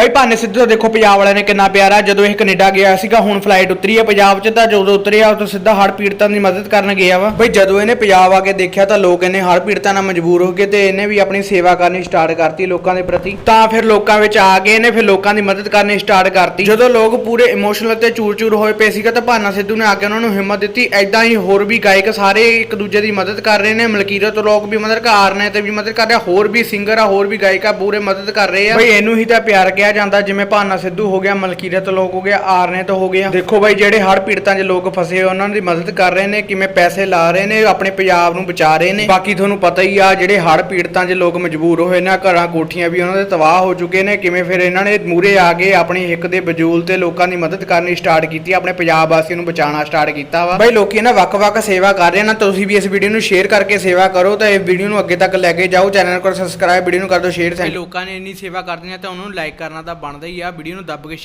ਬਾਈ ਭਾਨੇ ਸਿੱਧੂ ਦਾ ਦੇਖੋ ਪੰਜਾਬ ਵਾਲਿਆਂ ਨੇ ਕਿੰਨਾ ਪਿਆਰਾ ਜਦੋਂ ਇਹ ਕੈਨੇਡਾ ਗਿਆ ਸੀਗਾ, ਹੁਣ ਫਲਾਈਟ ਉਤਰੀ ਹੈ ਪੰਜਾਬ 'ਚ, ਤਾਂ ਜਦੋਂ ਉਤਰਿਆ ਉਹ ਤੋਂ ਸਿੱਧਾ ਹੜ੍ਹ ਪੀੜਤਾਂ ਦੀ ਮਦਦ ਕਰਨ ਗਿਆ ਵਾ। ਬਈ ਜਦੋਂ ਇਹਨੇ ਪੰਜਾਬ ਆ ਕੇ ਦੇਖਿਆ, ਤਾਂ ਲੋਕ ਇਹਨੇ ਹੜ੍ਹ ਪੀੜਤਾਂ ਨਾਲ ਮਜਬੂਰ ਹੋ ਗਏ ਤੇ ਇਹਨੇ ਵੀ ਆਪਣੀ ਸੇਵਾ ਕਰਨੀ ਸਟਾਰਟ ਕਰਤੀ ਲੋਕਾਂ ਦੇ ਪ੍ਰਤੀ। ਤਾਂ ਫਿਰ ਲੋਕਾਂ ਵਿੱਚ ਆ ਕੇ ਇਹਨੇ ਫਿਰ ਲੋਕਾਂ ਦੀ ਮਦਦ ਕਰਨੀ ਸਟਾਰਟ ਕਰਤੀ। ਜਦੋਂ ਲੋਕ ਪੂਰੇ ਇਮੋਸ਼ਨਲ ਤੇ ਚੂਰ-ਚੂਰ ਹੋਏ ਪਏ ਸੀਗਾ, ਤਾਂ ਭਾਨਾ ਸਿੱਧੂ ਨੇ ਆ ਕੇ ਉਹਨਾਂ ਨੂੰ ਹਿੰਮਤ ਦਿੱਤੀ। ਐਦਾਂ ਹੀ ਹੋਰ ਵੀ ਗਾਇਕ ਸਾਰੇ ਇੱਕ ਦੂਜੇ ਦੀ ਮਦਦ ਕਰ ਰਹੇ ਨੇ। ਮਲਕੀਰਤ ਲੋਕ ਵੀ ਮਦਦ ਕਰ ਰਹੇ ਨੇ ਤੇ ਵੀ ਮਦਦ ਕਰ ਰਿਹਾ। ਹੋਰ ਵੀ ਸਿੰਗਰ ਆ, ਹੋਰ ਵੀ ਗਾਇਕ ਆ, ਪੂਰੇ ਮਦਦ ਕਰ ਰਹੇ ਆ। ਬਈ ਇਹਨੂੰ ਹੀ ਤਾਂ ਪਿਆਰ ਕਿਹਾ ਜਾਂਦਾ ਜਿਵੇਂ ਭਾਨਾ ਸਿੱਧੂ ਹੋ ਗਿਆ ਮਲਕੀਰਤ ਲੋਕ ਹੋ ਗਿਆ ਆਰਨੇਤ ਹੋ ਗਿਆ ਦੇਖੋ ਬਾਈ, ਜਿਹੜੇ ਹੜ੍ਹ ਪੀੜਤਾਂ 'ਚ ਲੋਕ ਫਸੇ ਉਹਨਾਂ ਦੀ ਮਦਦ ਕਰ ਰਹੇ ਨੇ, ਕਿਵੇਂ ਪੈਸੇ ਲਾ ਰਹੇ ਨੇ, ਆਪਣੇ ਪੰਜਾਬ ਨੂੰ ਬਚਾ ਰਹੇ ਨੇ। ਬਾਕੀ ਤੁਹਾਨੂੰ ਪਤਾ ਹੀ ਆ, ਜਿਹੜੇ ਹੜ੍ਹ ਪੀੜਤਾਂ 'ਚ ਲੋਕ ਮਜਬੂਰ ਹੋਏ ਨੇ ਘਰਾਂ ਕੋਠੀਆਂ ਵੀ ਉਹਨਾਂ ਦੇ ਤਬਾਹ ਹੋ ਚੁੱਕੇ ਨੇ। ਕਿਵੇਂ ਫਿਰ ਇਹਨਾਂ ਨੇ ਮੂਰੇ ਆ ਕੇ ਆਪਣੀ ਹਿੱਕ ਦੇ ਬਜੂਲ ਤੇ ਲੋਕਾਂ ਦੀ ਮਦਦ ਕਰਨੀ ਸਟਾਰਟ ਕੀਤੀ, ਆਪਣੇ ਪੰਜਾਬ ਵਾਸੀਆਂ ਨੂੰ ਬਚਾਉਣਾ ਸਟਾਰਟ ਕੀਤਾ ਵਾ। ਬਾਈ, ਲੋਕੀ ਨਾ ਵੱਖ-ਵੱਖ ਸੇਵਾ ਕਰ ਰਹੇ ਨੇ, ਤੁਸੀਂ ਵੀ ਇਸ ਵੀਡੀਓ ਨੂੰ ਸ਼ੇਅਰ ਕਰਕੇ ਸੇਵਾ ਕਰੋ, ਤਾਂ ਇਹ ਵੀਡੀਓ ਨੂੰ ਅੱਗੇ ਤੱਕ ਲੈ ਕੇ ਜਾਓ, ਚੈਨਲ ਨੂੰ ਸਬਸਕ੍ਰਾਈਬ, ਵੀਡੀਓ ਨੂੰ ਕਰ ਦਿਓ, ਸ਼ੇਅਰ ਲੋਕਾਂ ਨੇ ਇੰਨੀ ਸੇਵਾ ਕਰਦੀਆਂ ਤਾਂ ਨੂੰ ਲਾਈਕ ਕਰਨਾ ਦਾ ਬਣਦਾ ਹੀ ਆ। ਵੀਡੀਓ ਨੂੰ ਦੱਬ ਕੇ